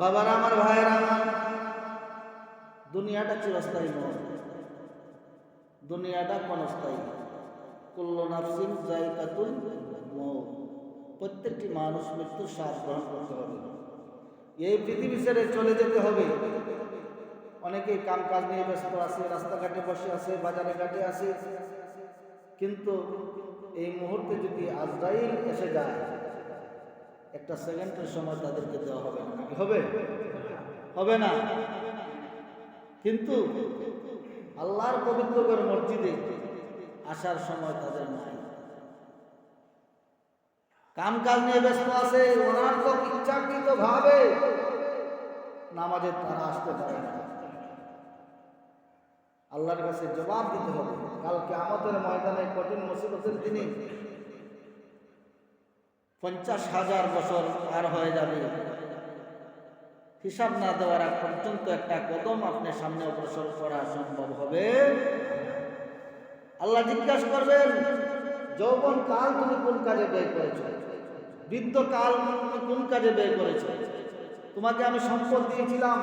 বাবারা, আমার ভাইয়েরা, আমার। দুনিয়াটা চিরস্থায়ী নয় দুনিয়াটা ক্ষণস্থায়ী। কুল্ল নাফসিন জায়গাতুল প্রত্যেকটি মানুষ মৃত্যুর শ্বাস গ্রহণ করতে হবে। এই পৃথিবী ছেড়ে চলে যেতে হবে। অনেকেই কাম কাজ নিয়ে ব্যস্ত আছে, রাস্তাঘাটে বসে আছে, বাজারে ঘাটে আছে। কিন্তু এই মুহূর্তে যদি আজরাইল এসে যায় একটা সেকেন্ডের সময় তাদেরকে দেওয়া হবে না। হবে? হবে না? কিন্তু আল্লাহর পবিত্র করে মসজিদে আসার সময় তাদের নাই। কাম কাজ নিয়ে ব্যস্ত আছে তো ইচ্ছাকৃত ভাবে নামাজে তারা আসতে পারে না। আল্লাহর কাছে জবাব দিতে হবে কালকে আমাদের ময়দানে কঠিন মুসিবতের দিনে পঞ্চাশ হাজার বছর পার হয়ে যাবে। হিসাব না দেওয়ার আগ পর্যন্ত একটা কদম আপনার সামনে অগ্রসর করা সম্ভব হবে। আল্লাহ জিজ্ঞাসা করবেন, যৌবন কাল তুমি কোন কাজে ব্যয় করেছ? বৃদ্ধ কাল তুমি কোন কাজে ব্যয় করেছ? তোমাকে আমি সম্পদ দিয়েছিলাম।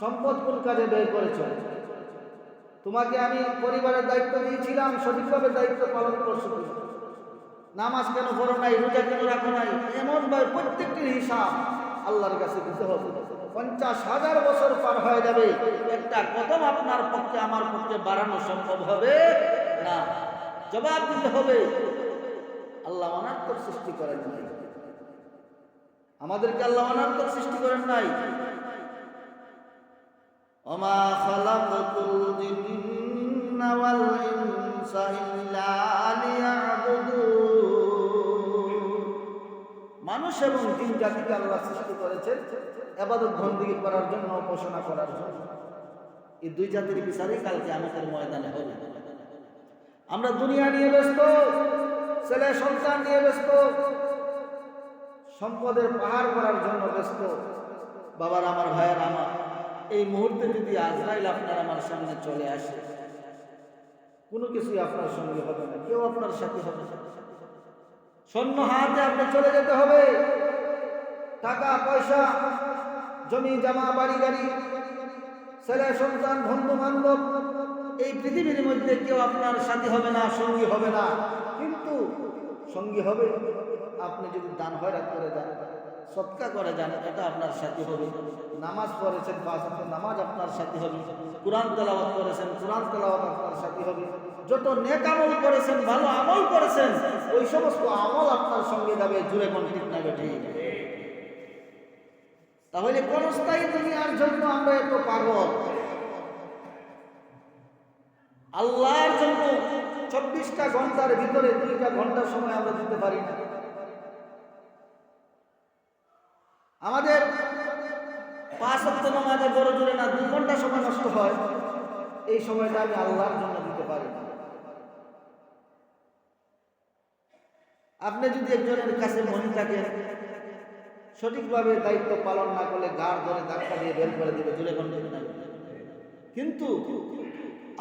সম্পদ কোন কাজে ব্যয় করেছ? তোমাকে আমি পরিবারের দায়িত্ব দিয়েছিলাম, সঠিকভাবে দায়িত্ব পালন করছ? নামাজ কেন পড়ো নাই, রোজা কেন রাখো নাই? এমন ভাবে প্রত্যেকটির হিসাব আল্লাহর কাছে দিতে হবে। পঞ্চাশ হাজার বছর পার হয়ে যাবে। একটা কদম আপনার পক্ষে, আমার পক্ষে বাড়ানো সম্ভব হবে না। জবাব দিতে হবে, আল্লাহ অনার্থক সৃষ্টি করেন নাই। আমাদেরকে আল্লাহ অনার্থক সৃষ্টি করেন নাই। অমা খালাকুল জিন্না ওয়াল ইনসা ইল্লা মানুষ এবং জিন জাতিকে আল্লাহ সৃষ্টি করেছেন এবাদত বন্দিগি করার জন্য, উপাসনা করার জন্য। এই দুই জাতির বিচারেই কালকে আমাদের ময়দানে হবে। আমরা দুনিয়া নিয়ে ব্যস্ত, ছেলে সন্তান নিয়ে ব্যস্ত, সম্পদের পাহাড় করার জন্য ব্যস্ত। বাবার, আমার ভাইয়ের, আমার। এই মুহূর্তে যদি আজরাইল আপনার আমার সামনে চলে আসে, কোনো কিছুই আপনার সঙ্গে হবে না, কেউ আপনার সাথে হবে না। শূন্য হাতে আপনি চলে যেতে হবে। টাকা, পয়সা, জমি, জামা, বাড়ি, গাড়ি, ছেলে, সন্তান, বন্ধু, বান্ধব, এই পৃথিবীর মধ্যে কেউ আপনার সাথী হবে না, সঙ্গী হবে না। কিন্তু সঙ্গী হবে, আপনি যদি দান হয়রাত করে যান, সৎকা করে যান, এটা আপনার সাথী হবে। নামাজ পড়েছেন, পাঁচ নামাজ আপনার সাথী হবে। কোরআন তেলাওয়াত করেছেন, কোরআন তেলাওয়াত আপনার সাথী হবে। যত নেক আমল করেছেন, ভালো আমল করেছেন, ওই সমস্ত আমল আপনার সঙ্গে যাবে, জুড়ে কোন ঠিক না বেঠি তাহলে কোন স্থায়ী দুনিয়ার জন্য আমরা এত পাগল। আল্লাহর জন্য চব্বিশটা ঘণ্টার ভিতরে দুইটা ঘণ্টা সময় আমরা দিতে পারি না। আমাদের পাঁচ সপ্তাহ নামাজে বড় জোরে না, দুই ঘণ্টা সময় নষ্ট হয়, এই সময়টা আমি আল্লাহর জন্য দিতে পারি না। আপনি যদি একজনের কাছে মনে থাকেন, সঠিকভাবে দায়িত্ব পালন না করলে গাড় ধরে ধাক্কা দিয়ে বের করে দিবে জুড়ে না কিন্তু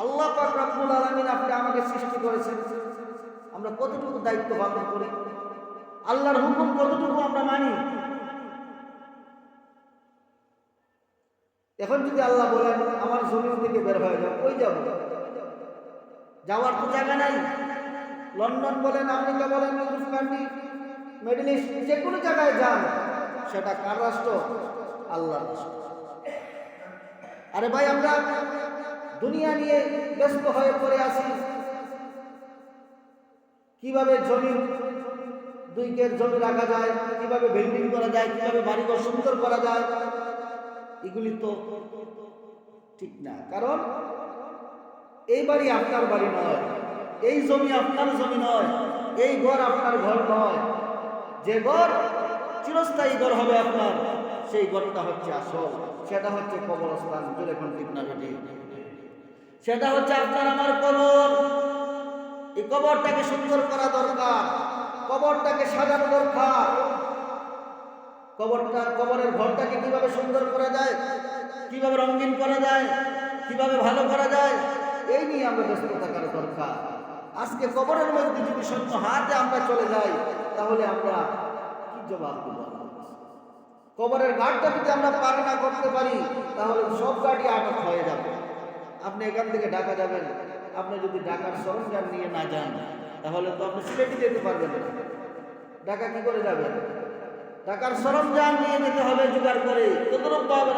আল্লাহ পাক রাব্বুল আলামিন আপনি আমাকে সৃষ্টি করেছেন। আমরা কতটুকু দায়িত্ব পালন করি? আল্লাহর হুকুম কতটুকু আমরা মানি? এখন যদি আল্লাহ বলেন, আমার জমিন থেকে বের হয়ে যাও ওই যাব? যাওয়ার তো জায়গা নাই। লন্ডন বলেন, আমেরিকা বলেন, ইউরোপ কান্ট্রি, মিডল ইস্ট, যে কোনো জায়গায় যান, সেটা কার রাষ্ট্র? আল্লাহ আরে ভাই, আমরা দুনিয়া নিয়ে ব্যস্ত হয়ে পড়ে আছি। কীভাবে জমি, দুই কের জমি রাখা যায়, কীভাবে বিল্ডিং করা যায়, কীভাবে বাড়িঘর সুন্দর করা যায়, এগুলি তো ঠিক না। কারণ, এই বাড়ি আপনার বাড়ি নয়। এই জমি আপনার জমি নয়, এই ঘর আপনার ঘর নয়। যে ঘর চিরস্থায়ী ঘর হবে আপনার, সেই ঘরটা হচ্ছে আসল, সেটা হচ্ছে কবরস্থান এখন ঠিক না সেটা হচ্ছে আপনার আমার কবর। এই কবরটাকে সুন্দর করা দরকার, কবরটাকে সাজানো দরকার। কবরটা, কবরের ঘরটাকে কীভাবে সুন্দর করা যায়, কীভাবে রঙিন করা যায়, কীভাবে ভালো করা যায়, এই নিয়ে আমরা ব্যস্ত থাকার দরকার। আজকে কবরের মধ্যে যদি শূন্য হাতে আমরা চলে যাই, তাহলে আমরা কি জবাব দেব? কবরের গাড়টা যদি আমরা পার না করতে পারি, তাহলে সব গাড়ি আটক হয়ে যাবে। আপনি এখান থেকে ঢাকা যাবেন। আপনি যদি ঢাকার সরঞ্জাম নিয়ে না যান, তাহলে তো আপনি সিলেটে যেতে পারবেন না। ঢাকা কি করে যাবেন? ঢাকার সরঞ্জাম নিয়ে যেতে হবে জোগাড় করে। ততরূপ পাবে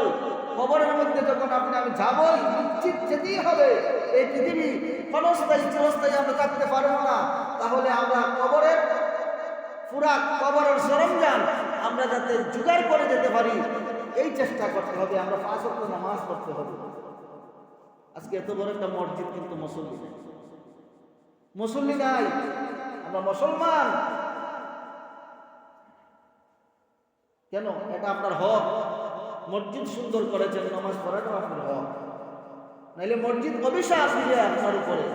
খবরের মধ্যে যখন আপনি, আমি যাবই, নিশ্চিত যেতেই হবে। এই পৃথিবী ক্ষণস্থায়ী চিরস্থায়ী আমরা থাকতে পারব না। তাহলে আমরা কবরের পুরা কবরের সরঞ্জাম আমরা যাতে জোগাড় করে যেতে পারি, এই চেষ্টা করতে হবে। আমরা পাঁচ অক্ট নামাজ পড়তে হবে। আজকে এত বড় একটা মসজিদ কিন্তু মুসল্লি নেই। মুসল্লি নাই, আমরা মুসলমান। কেন? এটা আপনার হক। মসজিদ সুন্দর করেছেন, নামাজ পড়াটাও আপনার হক। নাইলে মসজিদ অবিশ্বাস দিবে আপনার উপরে।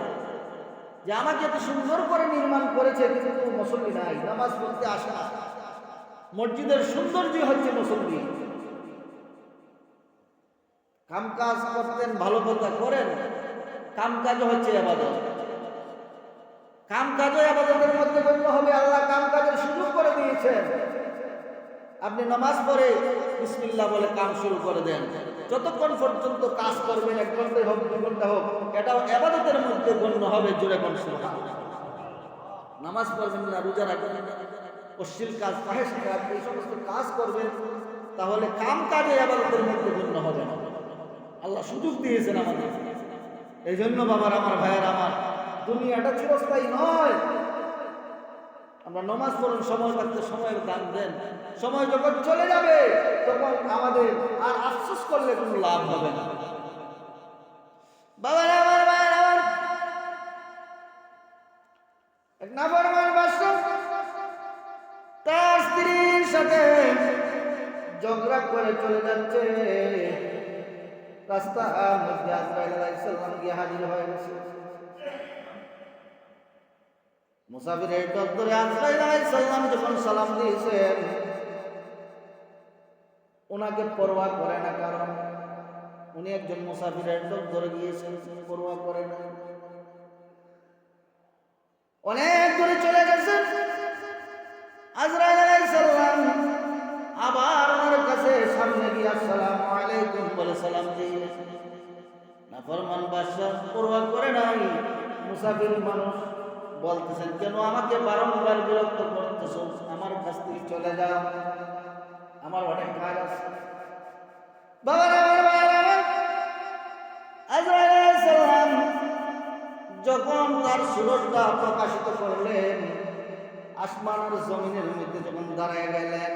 যে আমাকে এত সুন্দর করে নির্মাণ করেছে, কিন্তু মুসল্লি নাই, নামাজ পড়তে আসে না। মসজিদের সৌন্দর্য হচ্ছে মুসল্লি। কাম কাজ করতেন, ভালো কথা করেন কাম কাজ হচ্ছে আবাদত। কাম কাজও আবাদতের মধ্যে গণ্য হবে, আল্লাহ কাম কাজের সুযোগ করে দিয়েছেন। আপনি নামাজ পড়ে, বিসমিল্লাহ বলে কাম শুরু করে দেন। যতক্ষণ পর্যন্ত কাজ করবেন এক ঘন্টায় হোক দু ঘণ্টা হোক, এটাও আবাদতের মধ্যে গণ্য হবে জুড়ে কোন নামাজ পড়বেন না, রোজা রাখবেন অশ্লীল কাজ ফাহেস কাজ, এই সমস্ত কাজ করবেন, তাহলে কাম কাজে আবাদতের মধ্যে গণ্য হবে না। আল্লাহ সুযোগ দিয়েছেন আমাদের। এই জন্য বাবার, আমার ভাইয়ের, আমার দুনিয়াটা চিরস্থায়ী নয়। আমরা নমাজ পড়ুন, সময় থাকতে সময়ের দান দেন। সময় যখন চলে যাবে, তখন আমাদের আর আফসোস করলে কোনো লাভ হবে না। বাবার আমার ভাইয়ের আমার। নাফরমান বাদশা তার স্ত্রীর সাথে ঝগড়া করে চলে যাচ্ছে। রাস্তার মধ্যে আজরাইল গিয়ে হাজির হয়ে গেছে। মুসাফিরের ধরে আজরাইল আলাইহিস সালাম যখন সালাম দিয়েছেন, ওনাকে পরোয়া করে না কারণ উনি একজন মুসাফিরের ধরে গিয়েছেন পরোয়া করে না। অনেক দূরে চলে গেছেন। আজরাইল আলাইহিস সালাম আবার ওনার কাছে সামনে গিয়ে আসসালামু আলাইকুম বলে সালাম দিলেন না ফরমান বাদশাহ পরোয়া করে নাই, মুসাফির মানুষ বলতেছেন, কেন আমাকে বারংবার বিরক্ত করতেছ? আমার কাছ থেকে চলে যাও। আমার অনেক কাজ আছে। যখন তার সুরতটা প্রকাশিত করলেন আসমান আর জমিনের মধ্যে যখন দাঁড়ায় গেলেন,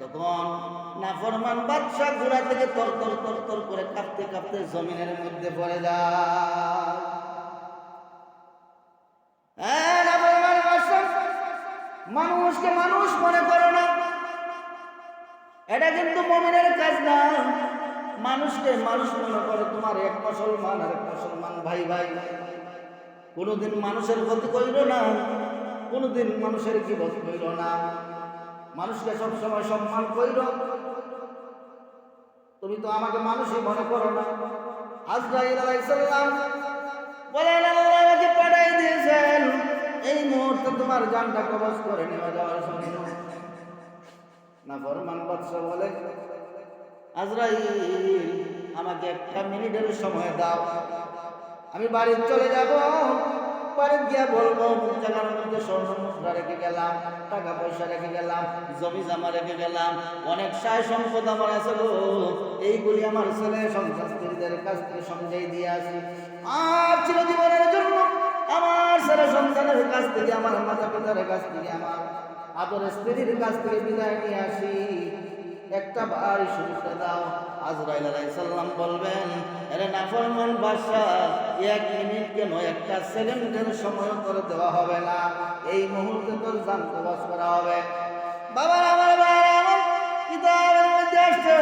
তখন নাফরমান বাদশাহ ঘোড়া থেকে তর তর তর তর করে কাঁপতে কাঁপতে জমিনের মধ্যে পড়ে যায় হ্যাঁ, নাফরমান বাদশাহ, মানুষকে মানুষ মনে করো না। এটা কিন্তু মমিনের কাজ না। মানুষকে মানুষ মনে করে তোমার এক মুসলমান আর এক মুসলমান ভাই ভাই। কোনোদিন মানুষের ক্ষতি করিল না, কোনোদিন মানুষের কি ক্ষতি করিল না। মানুষকে সবসময় সম্মান করিল। তুমি তো আমাকে মানুষই মনে করো না। আজরাইল আলাইসাল্লাম বলেন আল্লাহ আমাকে পাঠাই দিয়েছেন এই মুহূর্তে তোমার জানটা কবজ করে নেওয়া যাওয়ার জন্য। না, ফরমান বাদশাহ বলে, আজরাইল, আমাকে একটা মিনিটের সময় দাও। আমি বাড়ি চলে যাব। বাড়ি গিয়া বলব জায়গার মধ্যে স্বর্ণ রেখে গেলাম, টাকা পয়সা রেখে গেলাম, জমি জামা রেখে গেলাম, অনেক সায় সম্পদ আমার আছে গো। এইগুলি আমার ছেলে সন্তান স্ত্রীদের কাছ থেকে সমঝাই দিয়ে আসি। আর চিরজীবনের জন্য আমার ছেলে সন্তানের কাছ থেকে, আমার মাতা পিতার কাছ থেকে, আমার আদর স্ত্রীর কাছ থেকে বিদায় নিয়ে আসি। একটা বাড়ি সুযোগটা দাও। আজরাইল আলাইহিস সালাম বলবেন, আরে নাফরমান বাদশা এক মিনিট কেন একটা সেকেন্ডের সময় করে দেওয়া হবে না। এই মুহূর্তে তোর জান কবজ করা হবে। বাবা, আমার ভাই কিতাবের মধ্যে আসছে।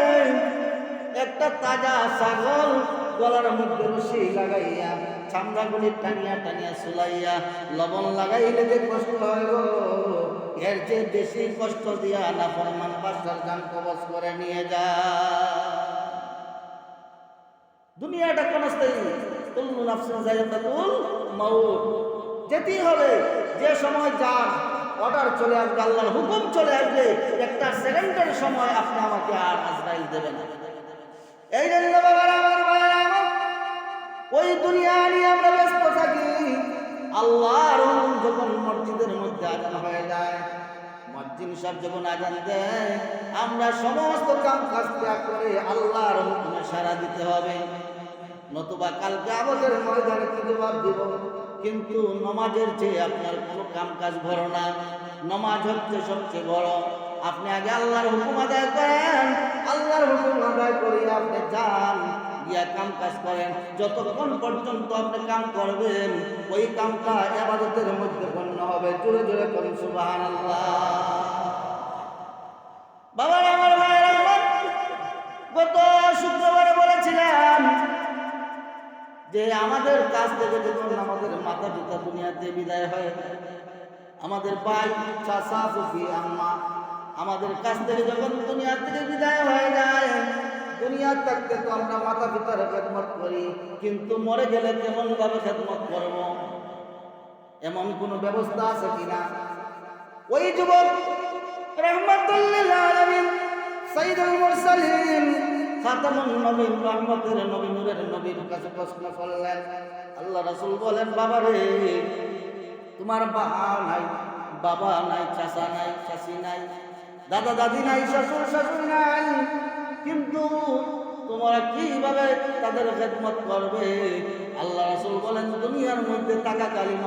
একটা তাজা ছাগল গলার মধ্যে রশি লাগাইয়া চামড়াগুলি টানিয়া টানিয়া সুলাইয়া লবণ লাগাইলে যে কষ্ট হয় গো। এর যে বেশি কষ্ট দিয়া না ফরমান বাসার যান কবচ করে নিয়ে যা। দুনিয়াটা কোন স্থায়ী? তুল্লু নাফসিন জায়গাতুল মাউত। যেতেই হবে, যে সময় যান অর্ডার চলে আসবে, আল্লাহর হুকুম চলে আসবে, একটা সেকেন্ডের সময় আপনি আমাকে আর আজরাইল দেবেন। এই জন্য বাবার, আমার ভাইয়ের ওই দুনিয়া নিয়ে আমরা ব্যস্ত থাকি। আল্লাহর যখন মসজিদের মধ্যে আজান হয়ে যায়, মসজিদ সব যখন আজান দেয়, আমরা সমস্ত কাম কাজ ত্যাগ করে আল্লাহর হুকুমে সারা দিতে হবে। নতুবা কালকে আমাদের ময়দানে কি জবাব দিব, কিন্তু নমাজের চেয়ে আপনার কোনো কাম কাজ বড় না। নমাজ হচ্ছে সবচেয়ে বড়। আপনি আগে আল্লাহর হুকুম আদায় করেন, আল্লাহর হুকুম আদায় করে আপনি যান। গিয়া কাম কাজ করেন। যতক্ষণ পর্যন্ত আপনি কাম করবেন, ওই কামটা আবাদতের মধ্যে গণ্য হবে। জোরে জোরে করেন সুবাহান বাবা আমার গত শুক্রবারে বলেছিলাম যে আমাদের কাছ থেকে যখন আমাদের মাতা পিতা দুনিয়াতে বিদায় হয়, আমাদের ভাই চাষা ফুফি আম্মা, আমাদের কাছ থেকে যখন দুনিয়া থেকে বিদায় হয়ে যায় দুনিয়া থাকতে তো আমরা মাতা পিতার খেদমত করি, কিন্তু মরে গেলে কেমন ভাবে খেদমত করব? এমন কোনো ব্যবস্থা আছে কিনা? ওই যুবক রহমতুল্লিল আলামিন সাইদুল মুরসালিন খাতামুন নবীন রহমতের নবী, নূরের নবীর কাছে প্রশ্ন করলেন, আল্লাহ রাসূল বলেন, বাবা রে, তোমার বাবা নাই বাবা নাই, চাচা নাই, চাচি নাই দাদা দাদি নাই শ্বশুর শাশুড়ি নাই কিন্তু তোমরা কীভাবে তাদের খেদমত করবে? আল্লাহ রাসূল বলেন, দুনিয়ার মধ্যে থাকাকালীন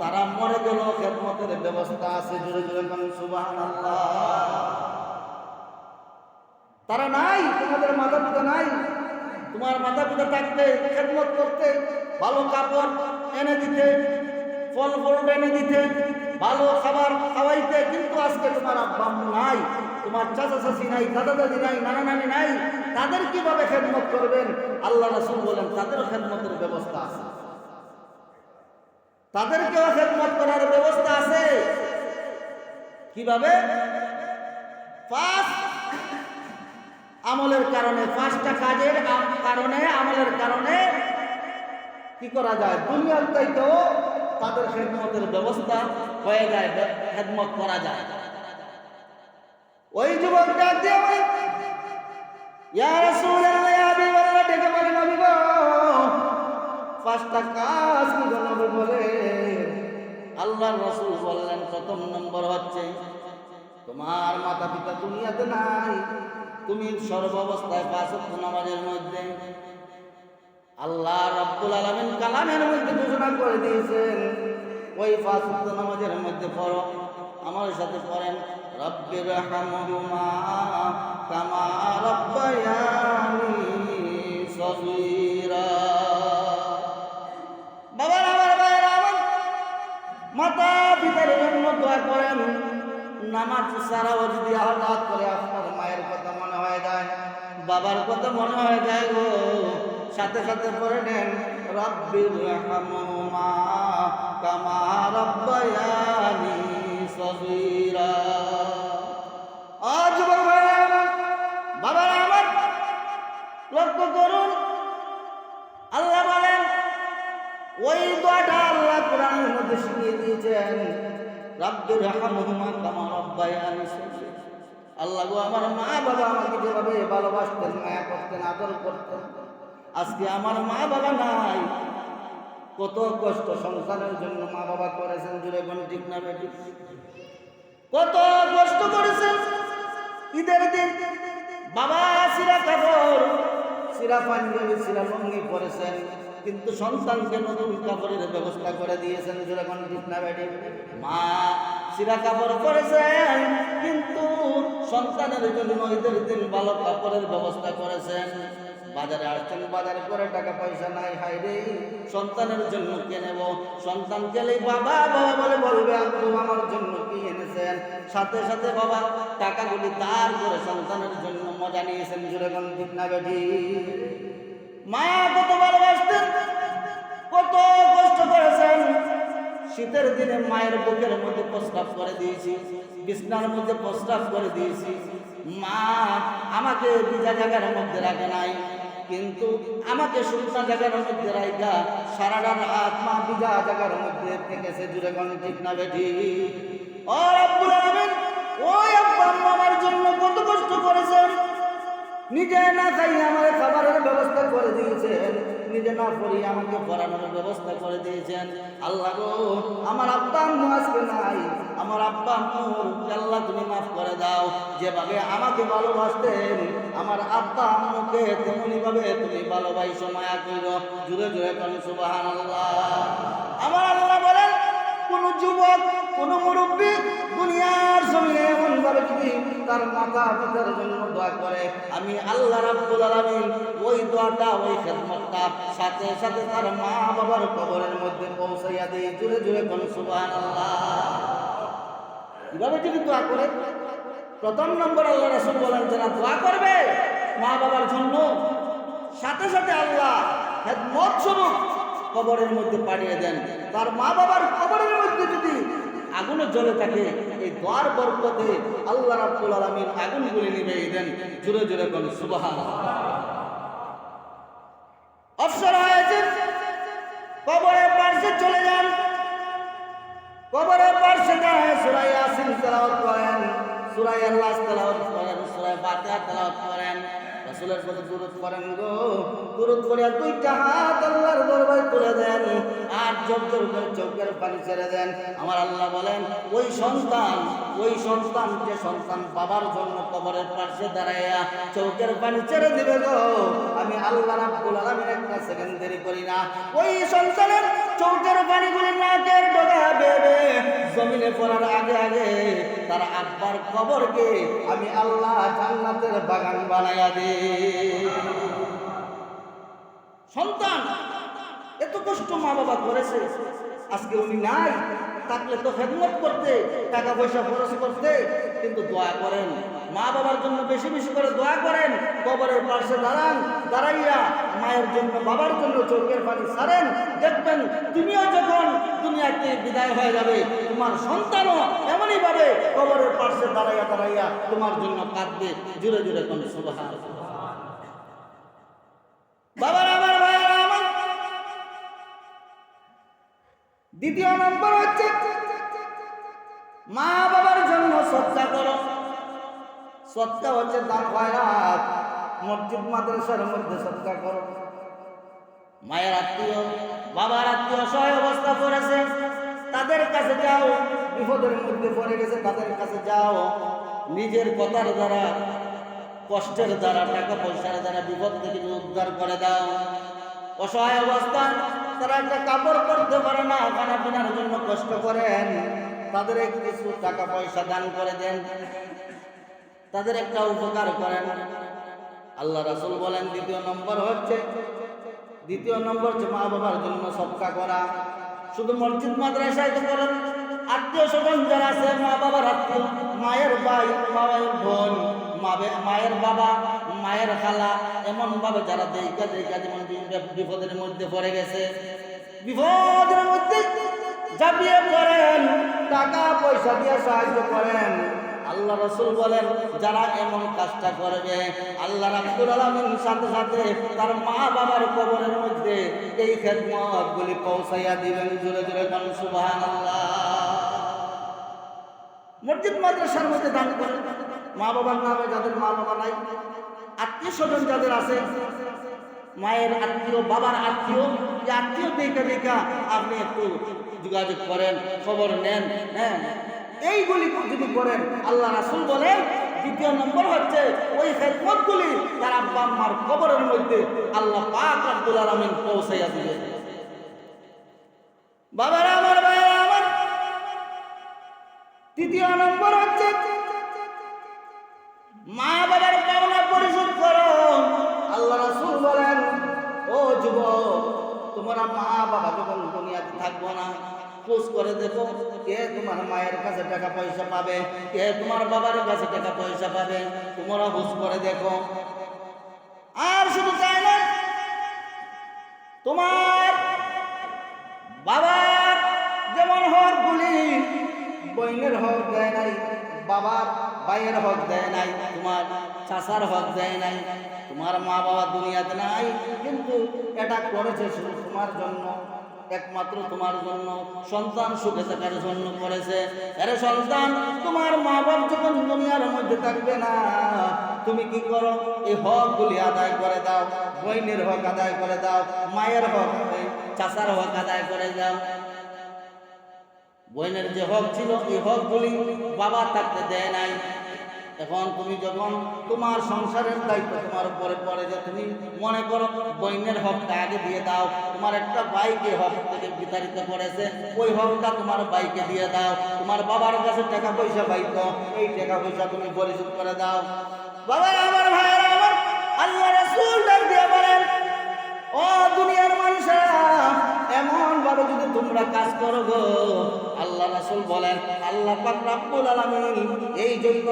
তারা মরে গেল খেদমতের ব্যবস্থা আছে। জোরে জোরে সুবহানাল্লাহ। তারা নাই, তোমাদের মাতা পিতা নাই। তোমার মাতা পিতা থাকতে, খেদমত করতে, ভালো কাপড় এনে দিতে ফল ফল এনে দিতে, ভালো খাবার খাওয়াইতে, কিন্তু আজকে তোমার আব্বা নাই। তোমার চাচা চাচি নাই, দাদা দাদি নাই, নানা নানি নাই, তাদের কীভাবে খেদমত করবেন? আল্লাহ রাসূল বলেন, তাদের খেদমতের ব্যবস্থা আছে। তাদেরকেও খেদমত করার ব্যবস্থা আছে। কীভাবে? ফার্স্ট আমলের কারণে পাঁচটা কাজের কারণে, আমলের কারণে কি করা যায়? দুনিয়ার চাইতেও তাদের খেদমতের ব্যবস্থা হয়ে যায়, খেদমত করা যায়। ওই যুবক ডাক বলে, ইয়া রাসূলুল্লাহ ইয়া হাবিবাল্লাহ ডেকে বলে নবী গো পাঁচটা কাজ কি নবী বলে? আল্লাহর রাসূল বললেন প্রথম নম্বর হচ্ছে তোমার মাতা পিতা দুনিয়াতে নাই। তুমি সর্বাবস্থায় পাঁচ ওয়াক্ত নামাজের মধ্যে আল্লাহ রাব্বুল আলামিন কালামের মধ্যে ঘোষণা করে দিয়েছেন ওই পাঁচ ওয়াক্ত নামাজের মধ্যে পড়ো। আমার সাথে পড়েন রব্বির হামহুমা কামা রব্বায়ানি সগীরা বাবার আমার ভাইয়ের আমার মাতা পিতার জন্য দোয়া করেন। নামাজ সারাও যদি হঠাৎ করে, আপনার মায়ের কথা মনে হয়ে যায়, বাবার কথা মনে হয়ে যায় গো। সাথে সাথে পড়ে নেন রব্বির কামা রব্বায়ানি সগীরা। আজ ভাইরা আমার বাবারা আমার, লক্ষ্য করুন। আল্লাহ বলেন, ওই দোয়াটা আল্লাহ কোরআনের মধ্যে শিখিয়ে দিয়েছেন। রাব্বির রাহমাহুমা কামা রাব্বায়ানি আল্লাহ গো, আমার মা বাবা আমাকে মায়া করতেন, আদর করতেন, আজকে আমার মা বাবা নাই। কত কষ্ট সংসারের জন্য মা বাবা করেছেন কোন ঠিক না বেটি কত কষ্ট করেছেন। ঈদের দিন বাবা সিরা কাপড় সিরা পাঞ্জাবি সিরা লঙ্গি পরেছেন, কিন্তু সন্তানকে নতুন কাপড়ের ব্যবস্থা করে দিয়েছেন যেরকম ঠিক না বেটি মা সিরা কাপড় পরেছেন, কিন্তু সন্তানের জন্য ঈদের দিন ভালো কাপড়ের ব্যবস্থা করেছেন। বাজারে আসছেন, বাজারে করে টাকা পয়সা নাই হাই রে। সন্তানের জন্য কে নেব? সন্তান গেলেই বাবা বাবা বলে বলবে, আপনি আমার জন্য কি এনেছেন? সাথে সাথে বাবা টাকাগুলি দাঁড় করে সন্তানের জন্য মজা নিয়েছেন জুড়ে কোন ঠিক না বেটি মা কত ভালোবাসতেন, কত কষ্ট করেছেন। শীতের দিনে মায়ের বুকের মধ্যে প্রস্রাব করে দিয়েছি, বিছনার মধ্যে প্রস্রাব করে দিয়েছি। মা আমাকে ভিজা জায়গার মধ্যে রাখে নাই। কিন্তু আমাকে শুকনা জায়গার মধ্যে রাখা সারাটা রাত মা ভিজা জায়গার মধ্যে থেকেছে, জুড়ে কোন ঠিক না বেঠি ও রব্বুল আলামিন ওই আব্বা আমার জন্য কত কষ্ট করেছেন? নিজে না খাই আমার খাবারের ব্যবস্থা করে দিয়েছেন, নিজে না পড়ি আমাকে পড়ানোর ব্যবস্থা করে দিয়েছেন। আল্লাহ গো, আমার আব্বা আম্মু আজকে নাই, আমার আব্বা আম্মুর আল্লাহ তুমি মাফ করে দাও, যেভাবে আমাকে ভালোবাসতেন আমার আব্বা আম্মুকে তেমনি ভাবে তুমি ভালোবাসো, মায়া করো। জুড়ে জুড়ে করেন সুবাহান আমার আল্লাহ বলেন, কোন যুবক, কোন মুরব্বী দুনিয়ার জমিনে এমন ভাবে যদি তার মাতা পিতার জন্য দোয়া করে, আমি আল্লাহ রাব্বুল আলামিন ওই দোয়াটা, ওই খেদমতটা সাথে সাথে তার মা বাবার কবরের মধ্যে পৌঁছাইয়া দেই। জুড়ে জুড়ে কোন, সুবহানাল্লাহ। কীভাবে যদি দোয়া করে? প্রথম নম্বর আল্লাহ রসুল বলেন, যারা দোয়া করবে মা বাবার জন্য, সাথে সাথে আল্লাহ হেদমত স্বরূপ কবরের মধ্যে পাঠিয়ে দেন। তার মা বাবার কবরের মধ্যে যদি আগুনে জ্বলে থাকে, এই দোয়ার বরকতে আল্লাহ রাব্বুল আলামিন আগুনগুলি নিবে দেন। জোরে জোরে কোন সুবহান সূরা ইখলাস তেলাওয়াত করেন, সূরা ফাতিহা তেলাওয়াত করেন, রাসূলের প্রতি দুরূদ করেন গো। দুরূদ করে দুইটা হাত আল্লাহর দরবারে তুলে দেন, আর জোর জোর করে চোখের পানি ছেড়ে আমার আল্লাহ বলেন, ওই সন্তান ওই সন্তান যে সন্তান বাবার জন্য কবরের পাশে দাঁড়াইয়া চৌকের পানি ছেড়ে দিবে গো। আমি আল্লাহ রাব্বুল আলামিন একটা সেকেন্ড দেরি করি না। ওই সন্তানের চোখের পানিগুলি নাকের ডগা বেবে জমিনে পড়ার আগে আগে তার আব্বার কবরকে আমি আল্লাহ জান্নাতের বাগান বানাইয়া দিই। সন্তান, এত কষ্ট মা বাবা করেছে। আজকে উনি নাই। থাকলে তো খেদমত করতে টাকা পয়সা খরচ করতে, কিন্তু দোয়া করেন। মা বাবার জন্য বেশি বেশি করে দোয়া করেন, কবরের পাশে দাঁড়ান, দাঁড়াইয়া মায়ের জন্য, বাবার জন্য চোখের পানি ছাড়েন, দেখবেন তুমিও যখন দুনিয়াতে বিদায় হয়ে যাবে, তোমার সন্তানও এমনই ভাবে কবরের পাশে দাঁড়াইয়া দাঁড়াইয়া তোমার জন্য কাঁদবে। জুড়ে জুড়ে কোন সুবাহ বাবার দ্বিতীয় নম্বর হচ্ছে, মা বাবার জন্য সৎকা করো। সৎকা হচ্ছে দান খয়রাত মসজিদ, মাদ্রাসার মধ্যে সৎকা করো। মায়ের আত্মীয়, বাবার আত্মীয় সহায় অবস্থা করেছে তাদের কাছে যাও। বিপদের মধ্যে পড়ে গেছে, তাদের কাছে যাও। নিজের কথার দ্বারা, কষ্টের দ্বারা, টাকা পয়সার দ্বারা বিপদ থেকে উদ্ধার করে দাও। অসহায় অবস্থা তারা একটা কাপড় করতে পারে না, খানা পিনার জন্য কষ্ট করেন। তাদের কিছু টাকা পয়সা দান করে দেন। তাদের একটা উপকার করেন। আল্লাহ রাসুল বলেন, দ্বিতীয় নম্বর হচ্ছে, দ্বিতীয় নম্বর হচ্ছে মা বাবার জন্য সৎকা করা। শুধু মসজিদ, মাদ্রাসায় তো করেন। আত্মীয় স্বজন যারা আছে মা বাবার আত্মীয়, মায়ের ভাই, মায়ের বোন মায়ের বাবা, মায়ের খালা এমন ভাবে যারা দেখা দেখা যেমন বিপদের মধ্যে পড়ে গেছে। বিপদের মধ্যে ঝাঁপিয়ে পড়েন টাকা পয়সা দিয়ে সাহায্য করেন। আল্লাহ রসুল বলেন, যারা এমন কাজটা করবে, আল্লাহ রাব্বুল আলামিন সাথে সাথে তার মা বাবার কবরের মধ্যে এই খেদমত গুলি পৌঁছাইয়া দিবেন। জোরে জোরে কোন, সুবহানাল্লাহ। মসজিদ মাদ্রাসার মধ্যে দান করেন। মা বাবার নামে যাদের মা বাবা নাই, আত্মীয় স্বজন যাদের আছে, মায়ের আত্মীয়, বাবার আত্মীয়, এই আত্মীয় দেখা দেখা আপনি একটু যোগাযোগ করেন, খবর নেন হ্যাঁ। এইগুলি যদি করেন, আল্লাহ রাসুল বলেন, দ্বিতীয় নম্বর হচ্ছে ওই খেদমতগুলি তার আব্বা আম্মার কবরের মধ্যে আল্লাহ পাক আব্দুল আলমিন পৌঁছাইয়া দিলেন বাবারা, আমার আমার তৃতীয় নম্বর হচ্ছে, মা বাবার পাওনা পরিশোধ করো। আল্লাহ রাসূল বলেন, ও যুবক, তোমরা মা বাবা যখন দুনিয়াতে থাকব না, খোঁজ করে দেখো কে তোমার মায়ের কাছে টাকা পয়সা পাবে, কে তোমার বাবার কাছে টাকা পয়সা পাবে, তোমরা খোঁজ করে দেখো। আর শুধু তাই না তোমার বইনের হক দেয় নাই, বাবার ভাইয়ের হক দেয় নাই, তোমার চাষার হক দেয় নাই, তোমার মা বাবা দুনিয়াতে নাই, কিন্তু এটা করেছে শুধু তোমার জন্য, একমাত্র তোমার জন্য, সন্তান সুখে থাকার জন্য করেছে। আরে সন্তান, তোমার মা বাপ যখন দুনিয়ার মধ্যে থাকবে না, তুমি কি করো? এই হকগুলি আদায় করে দাও, বইনের হক আদায় করে দাও, মায়ের হক, চাচার হক আদায় করে দাও। বইনের যে হক ছিল, এই হকগুলি বাবা থাকতে দেয় নাই। এখন তুমি যখন তোমার সংসারের দায়িত্ব তোমার উপরে পড়ে, যে তুমি মনে করো বইনের হকটা আগে দিয়ে দাও, তোমার একটা বাইকে হক থেকে বিতাড়িত করেছে, ওই হকটা তোমার বাইকে দিয়ে দাও। তোমার বাবার কাছে টাকা পয়সা পাইতো, এই টাকা পয়সা তুমি পরিশোধ করে দাও। বাবা, আমার ভাইয়েরা, আমার আল্লাহ রাসূল ডাক দিয়ে বলেন, ও দুনিয়ার এমন ভাবে যদি তোমরা কাজ করো গো, আল্লাহ রাসূল বলেন, আল্লাহ রব্বুল আলামিন এই জন্য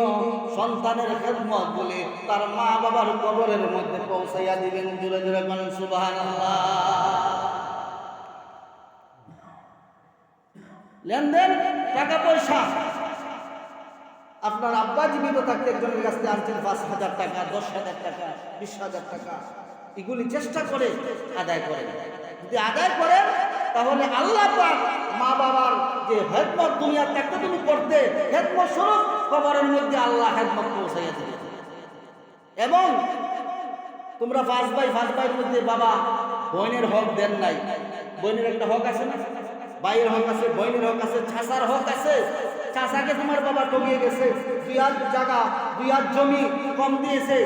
সন্তানের খেদমত বলে তার মা বাবার কবরের মধ্যে পৌঁছাইয়া দিবেন জোরে জোরে বলেন, সুবহানাল্লাহ। লেনদেন টাকা পয়সা আপনার আব্বা জীবিত থাকতে একজনের কাছ থেকে আনছেন পাঁচ হাজার টাকা, দশ হাজার টাকা, বিশ হাজার টাকা। এগুলি চেষ্টা করে আদায় করে যদি আদায় করেন তাহলে আল্লাহ পাক মা বাবার যে হেদমত দুনিয়ার একটা তুমি করতে, হেদমত স্বরূপ কবরের মধ্যে আল্লাহ হেদমত পৌঁছাইয়া দিবে। এবং তোমরা পাঁচ ভাই পাঁচ ভাইয়ের মধ্যে, বাবা বোনের হক দেন নাই। বোনের একটা হক আছে না? ভাইয়ের হক আছে বোনের হক আছে ছাসার হক আছে। চাষাকে তোমার বাবা ঠকিয়ে গেছে। দুই হাত জায়গা, দুই হাত জমি কম দিয়েছে।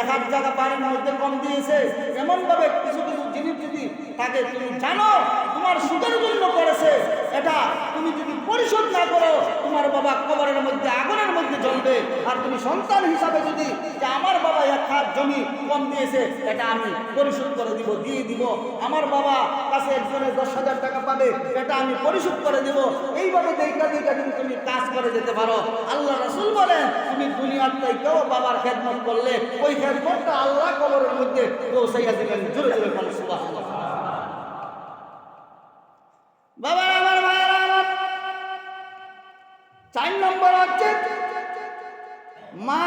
এক হাত জায়গা বাড়ির মধ্যে কম দিয়েছে। এমন ভাবে কিছু কিছু জিনিস যদি তাকে তুমি জানো, তোমার সুখের জন্য করেছে, এটা তুমি যদি পরিশোধ না করো, তোমার বাবা কবরের মধ্যে, আগুনের মধ্যে জ্বলবে। আর তুমি সন্তান হিসাবে যদি যে আমার বাবা এক হাত জমি কম দিয়েছে, এটা আমি পরিশোধ করে দিব, দিয়ে দিব। আমার বাবা কাছে একজনের দশ হাজার টাকা পাবে, এটা আমি পরিশোধ করে দিব। এইভাবে দেখা দেখা কিন্তু তুমি কাজ করে যেতে পারো, আল্লাহ রাসূল বলেন, তুমি দুনিয়ার থেকেও বাবার খেদমত করলে ওই খেদমতটা আল্লাহ কবরের মধ্যে পৌঁছাইয়া দিবেন জোরে জোরে সুবহানাল্লাহ। বাবা, আমার মায়ের আমার চার নম্বর হচ্ছে, মা,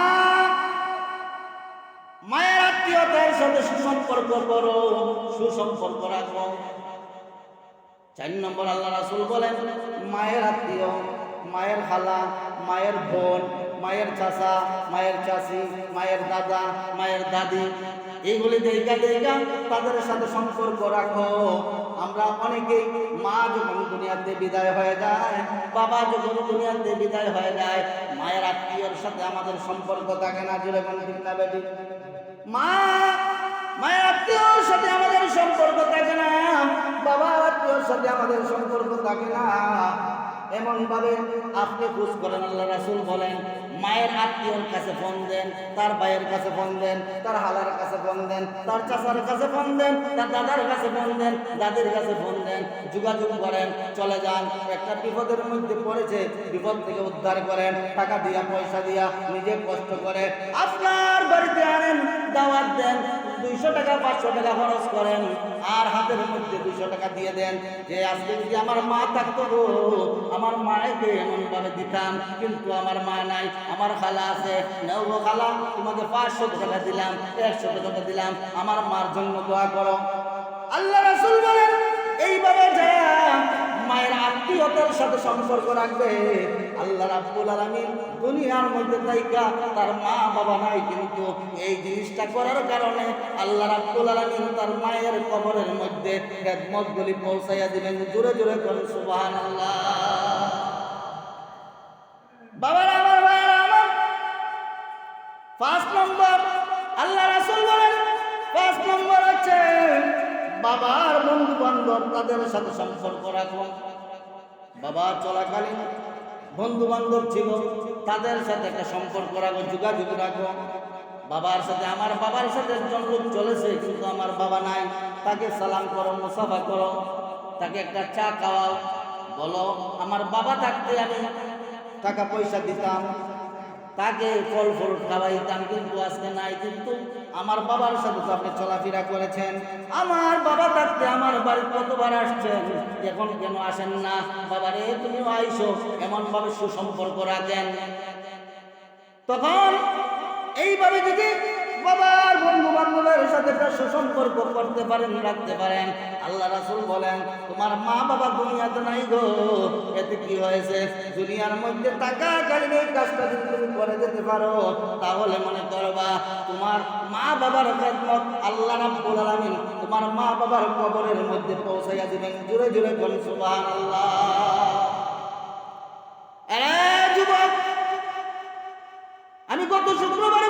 মায়ের আত্মীয়তার সাথে সুসম্পর্ক করো, সুসম্পর্ক রাখো। চার নম্বর আল্লাহ রাসুল বলেন, মায়ের আত্মীয়, মায়ের খালা, মায়ের বোন মায়ের চাচা, মায়ের চাচি, মায়ের দাদা, মায়ের দাদি, এইগুলি দেখা দেখা তাদের সাথে সম্পর্ক রাখো। আমরা অনেকেই মা যখন দুনিয়াতে বিদায় হয়ে যায়, বাবা যখন দুনিয়াতে বিদায় হয়ে যায়, মায়ের আত্মীয়র সাথে আমাদের সম্পর্ক থাকে না জুড়ে কোন ঠিক না বেটি মা, মায়ের আত্মীয়র সাথে আমাদের সম্পর্ক থাকে না, বাবার আত্মীয়র সাথে আমাদের সম্পর্ক থাকে না। এমন ভাবে আপনি খোঁজ করেন, আল্লাহ রাসুল বলেন, মায়ের আত্মীয়র কাছে ফোন দেন, তার ভাইয়ের কাছে ফোন দেন, তার হালার কাছে ফোন দেন, তার চাচার কাছে ফোন দেন, তার দাদার কাছে ফোন দেন, দাদির কাছে ফোন দেন, যোগাযোগ করেন, চলে যান। একটা বিপদের মধ্যে পড়েছে, বিপদ থেকে উদ্ধার করেন, টাকা দিয়া, পয়সা দিয়া, নিজে কষ্ট করে, আপনার বাড়িতে আনেন, দাওয়াত দেন দুইশো টাকা, পাঁচশো টাকা খরচ করেন। আর হাতের মধ্যে দুইশো টাকা দিয়ে দেন যে, আজকে যদি আমার মা থাকতো গো, আমার মায়েকে এমন ভাবে দিতাম, কিন্তু আমার মা নাই, আমার খালা আছে। নাও খালা, তোমাকে পাঁচশো টাকা দিলাম, একশো টাকা দিলাম, আমার মার জন্য দোয়া করো। আল্লাহ রাসূল বলেন এইভাবে যারা মায়ের আত্মীয়তার সাথে সম্পর্ক রাখবে আল্লাহ রাব্বুল আলামিন দুনিয়ার মধ্যে তাইকা তার মা বাবা নাই, কিন্তু এই জিনিসটা করার কারণে আল্লাহ রাব্বুল আলামিন তার মায়ের কবরের মধ্যে খেদমতগুলি পৌঁছাইয়া দিবেন জোরে জোরে করেন সুবহানাল্লাহ। বাবার, আমার ভাইয়ের, আমার পাঁচ নম্বর আল্লাহ রাসূল বলেন পাঁচ নম্বর হচ্ছে বাবার বন্ধু বান্ধব তাদের সাথে সম্পর্ক রাখো। বাবা চলাকালীন বন্ধু বান্ধব ছিল, তাদের সাথে একটা সম্পর্ক রাখো, যোগাযোগ রাখো। বাবার সাথে আমার বাবার সাথে একজন লোক চলেছে, কিন্তু আমার বাবা নাই। তাকে সালাম করো, মুসাফা করো, তাকে একটা চা খাওয়াও। বলো, আমার বাবা থাকতে আমি টাকা পয়সা দিতাম তাকে ফল ফল খাওয়াইতাম, কিন্তু আজকে নাই, কিন্তু আমার বাবার সাথে তো আপনি চলাফেরা করেছেন। আমার বাবা থাকতে আমার বাড়ি কতবার আসছেন? এখন কেন আসেন না? বাবারে, তুমিও আইসো এমন ভাবে সুসম্পর্ক রাখেন। তখন এইভাবে যদি বাবার বন্ধু বান্ধবের সাথে করতে পারেন, রাখতে পারেন। আল্লাহ রাসুল বলেন, তোমার মা বাবা দুনিয়াতে নাই গো। এতে কি হয়েছে? দুনিয়ার মধ্যে টাকা কাজটা যদি তুমি করে যেতে পারো, তাহলে মনে করবা, তোমার মা বাবার খেদমত আল্লাহ রাব্বুল আলামিন তোমার মা বাবার কবরের মধ্যে পৌঁছাইয়া দিবেন জুড়ে জুড়ে সুবহানাল্লাহ। যুবক, আমি গত শুক্রবারে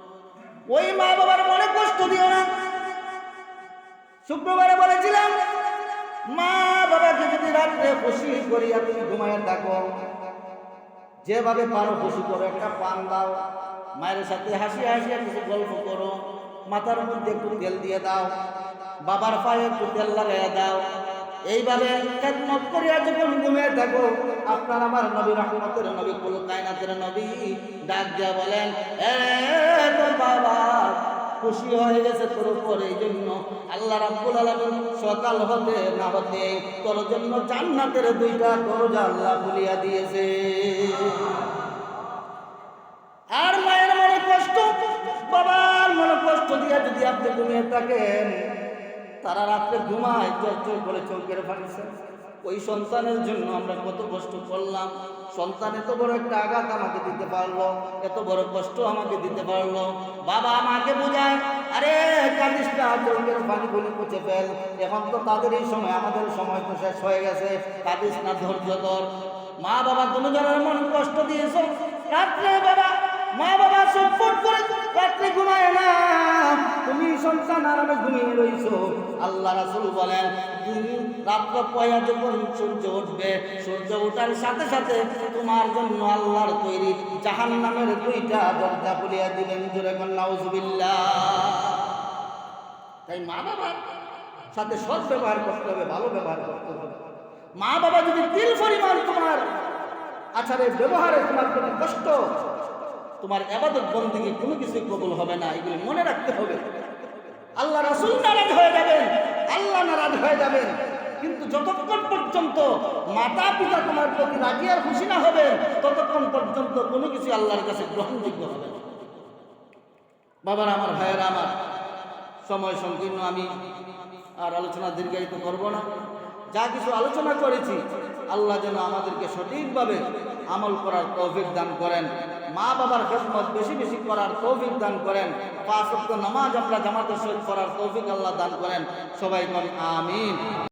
ওই মা বাবার মনে কষ্ট দিও না। শুক্রবারে বলেছিলাম, মা বাবাকে যদি রাত্রে খুশি করিয়া তুমি ঘুমায় থাকো, যেভাবে পারো খুশি করো, একটা পান দাও, মায়ের সাথে হাসি হাসিয়া কিছু গল্প করো, মাথার মধ্যে একটু তেল দিয়ে দাও, বাবার পায়ে একটু তেল লাগাইয়া দাও এইভাবে খেদমত করিয়া যখন ঘুমিয়ে থাকো, আপনার আমার নবী রহমতের নবী, কুল কায়নাতের নবী ডাক দিয়া বলেন, এ তোর বাবা, খুশি হয়ে গেছে তোর উপর এই জন্য। আল্লাহ রাব্বুল আলামিন সকাল হতে না হতে তোর জন্য জান্নাতের দুইটা দরজা আল্লাহ খুলিয়া দিয়েছে। আর মায়ের মনে কষ্ট, বাবার মনে কষ্ট দিয়া যদি আপনি ঘুমিয়ে থাকেন তারা রাত্রে ঘুমায় চরচর করে চৌকের ফাঁকছে ওই সন্তানের জন্য আমরা কত কষ্ট করলাম। সন্তান এত বড় একটা আঘাত আমাকে দিতে পারল, এত বড় কষ্ট আমাকে দিতে পারল। বাবা আমাকে বোঝায়, আরে, কাঁদিস না চৌকের পানি গুলি মুছে ফেল। এখন তো তাদের এই সময়, আমাদের সময় তো শেষ হয়ে গেছে। কাঁদিস না, ধৈর্য ধর। মা বাবা দুজনের মন কষ্ট দিয়েছ। রাত্রে বাবা, মা বাবা সটফট করে রাত্রে ঘুমায় না। তুমি সন্তান আরামে ঘুমিয়ে রইছো। আল্লাহ রাসুল বলেন, দিন, রাত্র পয়া যখন সূর্য উঠবে, সূর্য ওঠার সাথে সাথে তোমার জন্য আল্লাহর তৈরি জাহান নামের দুইটা দরজা খুলিয়া দিবেন জোরে কন্যা তাই মা বাবার সাথে সৎ ব্যবহার করতে হবে, ভালো ব্যবহার করতে হবে। মা বাবা যদি তিল পরিমাণ তোমার আচারে ব্যবহারে তোমার কোনো কষ্ট তোমার আবাদত বন্দিকে কোনো কিছু কবুল হবে না, এগুলি মনে রাখতে হবে। আল্লাহ রাসুল নারাজ হয়ে যাবেন, আল্লাহ নারাজ হয়ে যাবেন। কিন্তু যতক্ষণ পর্যন্ত মাতা পিতা তোমার প্রতি রাজি আর খুশি না হবে ততক্ষণ পর্যন্ত কোনো কিছু আল্লাহর কাছে গ্রহণযোগ্য হবে বাবার আমার, ভাইয়েরা আমার, সময় সংকীর্ণ, আমি আর আলোচনা দীর্ঘায়িত করব না। যা কিছু আলোচনা করেছি, আল্লাহ যেন আমাদেরকে সঠিকভাবে আমল করার তৌফিক দান করেন। মা বাবার খেদমত বেশি বেশি করার তৌফিক দান করেন। পাঁচ নামাজ আমরা জামাতের সহিত করার তৌফিক আল্লাহ দান করেন। সবাই বলেন, আমিন।